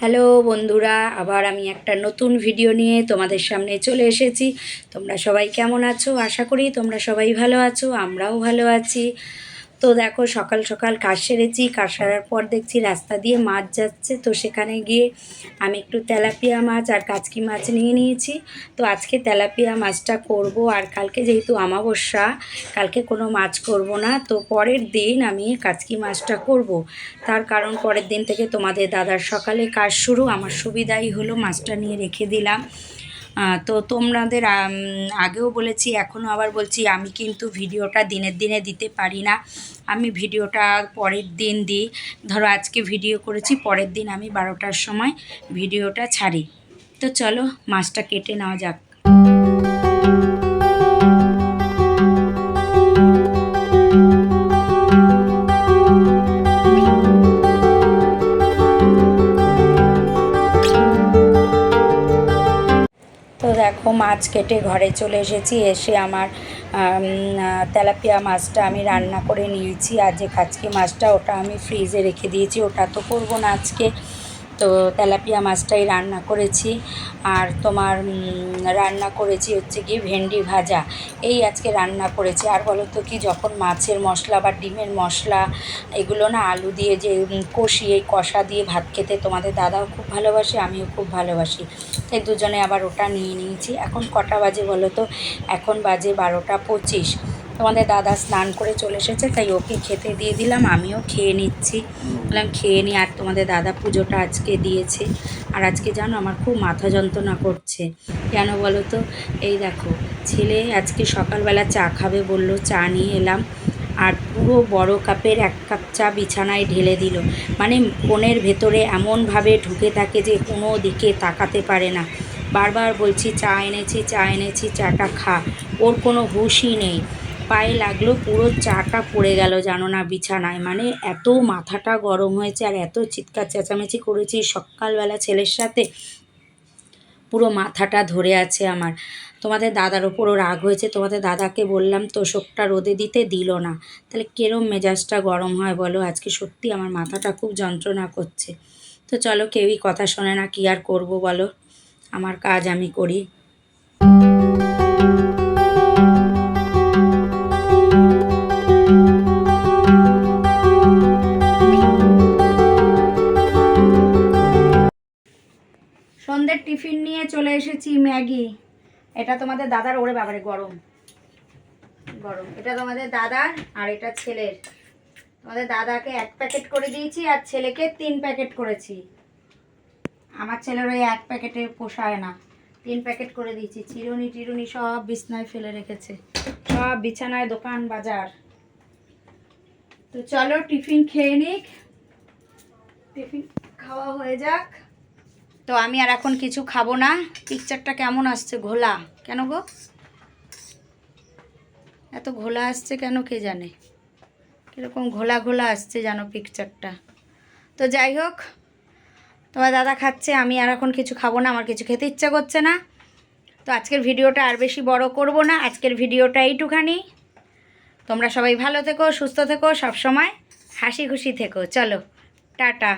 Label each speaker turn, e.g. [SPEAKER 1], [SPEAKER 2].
[SPEAKER 1] Hello বন্ধুরা, আবার আমি একটা নতুন ভিডিও নিয়ে তোমাদের সামনে চলে এসেছি। তোমরা সবাই কেমন আছো? আশা করি তোমরা সবাই ভালো আছো, আমরাও ভালো আছি। তো দেখো সকাল সকাল কাজ সেরেছি, কাজ সারার পর দেখছি রাস্তা দিয়ে মাছ যাচ্ছে। তো সেখানে গিয়ে আমি একটু তেলাপিয়া মাছ আর কাচকি মাছ নিয়ে নিয়েছি। তো আজকে তেলাপিয়া মাছটা করব আর কালকে যেহেতু আমাবস্যা কালকে কোনো মাছ করব না। তো পরের দিন আমি কাচকি মাছটা করব। তার কারণ পরের দিন থেকে তোমাদের দাদার সকালে কাজ শুরু। আমার সুবিধাই হলো মাছটা নিয়ে রেখে দিলাম। তো তোমাদের আগেও বলেছি এখনও আবার বলছি, আমি কিন্তু ভিডিওটা দিনের দিনে দিতে পারি না। আমি ভিডিওটা পরের দিন দিই। ধরো আজকে ভিডিও করেছি, পরের দিন আমি বারোটার সময় ভিডিওটা ছাড়ি। তো চলো, মাছটা কেটে নেওয়া যাক। তো দেখো, মাছ কেটে ঘরে চলে এসেছি। এসে আমার তেলাপিয়া মাছটা আমি রান্না করে নিয়েছি। আর যে কাচকি মাছটা, ওটা আমি ফ্রিজে রেখে দিয়েছি। ওটা তো করব না আজকে। তো তেলাপিয়া মাছটাই রান্না করেছি। আর তোমার রান্না করেছি হচ্ছে কি ভেন্ডি ভাজা। এই আজকে রান্না করেছি। আর বলো তো কি যখন মাছের মশলা বা ডিমের মশলা এগুলো না আলু দিয়ে যে উম, কষিয়ে কষা দিয়ে ভাত খেতে তোমাদের দাদাও খুব ভালোবাসে আমিও খুব ভালোবাসি। তাই দুজনে আবার ওটা নিয়ে নিয়েছি। এখন কটা বাজে বলো তো এখন বাজে বারোটা পঁচিশ। তোমাদের দাদা স্নান করে চলে এসেছে, তাই ওকে খেতে দিয়ে দিলাম, আমিও খেয়ে নিচ্ছি। বললাম, খেয়ে নিই আর তোমাদের দাদা পুজোটা আজকে দিয়েছে। আর আজকে জানো, আমার খুব মাথা যন্ত্রণা করছে। কেন বলো তো? এই দেখো, ছেলে আজকে সকালবেলা চা খাবে বলল, চা নিয়ে এলাম। আর পুরো বড় কাপের এক কাপ চা বিছানায় ঢেলে দিল। মানে ফোনের ভেতরে এমনভাবে ঢুকে থাকে যে কোনো দিকে তাকাতে পারে না। বারবার বলছি, চা এনেছি চা এনেছি, চাটা খা। ওর কোনো হুঁশই নেই। পায়ে লাগল, পুরো চাটা পড়ে গেল জানো না বিছানায়। মানে এত মাথাটা গরম হয়েছে আর এত চিৎকার চেঁচামেচি করেছি সকালবেলা ছেলের সাথে। পুরো মাথাটা ধরে আছে আমার। তোমাদের দাদার ওপরও রাগ হয়েছে। তোমাদের দাদাকে বললাম, তোষকটা রোদে দিতে দিল না। তাহলে কেরম মেজাজটা গরম হয় বলো? আজকে সত্যি আমার মাথাটা খুব যন্ত্রণা করছে। তো চলো, কেউই কথা শোনে না, কি আর করব বলো? আমার কাজ আমি করি। টিফিন নিয়ে চলে এসেছি, ম্যাগি। এটা তোমাদের দাদার, ওরে বাবারে, গরম। গরম। এটা তোমাদের দাদার আর এটা ছেলের। তোমাদের দাদাকে এক প্যাকেট করে দিয়েছি আর ছেলেকে তিন প্যাকেট করেছি। আমার ছেলের ওই এক প্যাকেটে পোষায় না। তিন প্যাকেট করে দিয়েছি। চিরুনি টিরুনি সব বিছনায় ফেলে রেখেছে। সব বিছানায় দোকান, বাজার। তো চলো, টিফিন খেয়ে নিক। টিফিন খাওয়া হয়ে যাক। তো আমি আর এখন কিছু খাব না। পিকচারটা কেমন আসছে? ঘোলা। কেন গো? এত ঘোলা আসছে কেন কে জানে? কীরকম ঘোলা ঘোলা আসছে জানো পিকচারটা তো যাই হোক, তোমার দাদা খাচ্ছে, আমি আর এখন কিছু খাব না, আমার কিছু খেতে ইচ্ছা করছে না। তো আজকের ভিডিওটা আর বেশি বড় করব না, আজকের ভিডিওটা এইটুখানি। তোমরা সবাই ভালো থেকো, সুস্থ থেকো সব সময় হাসি খুশি থেকো। চলো, টাটা।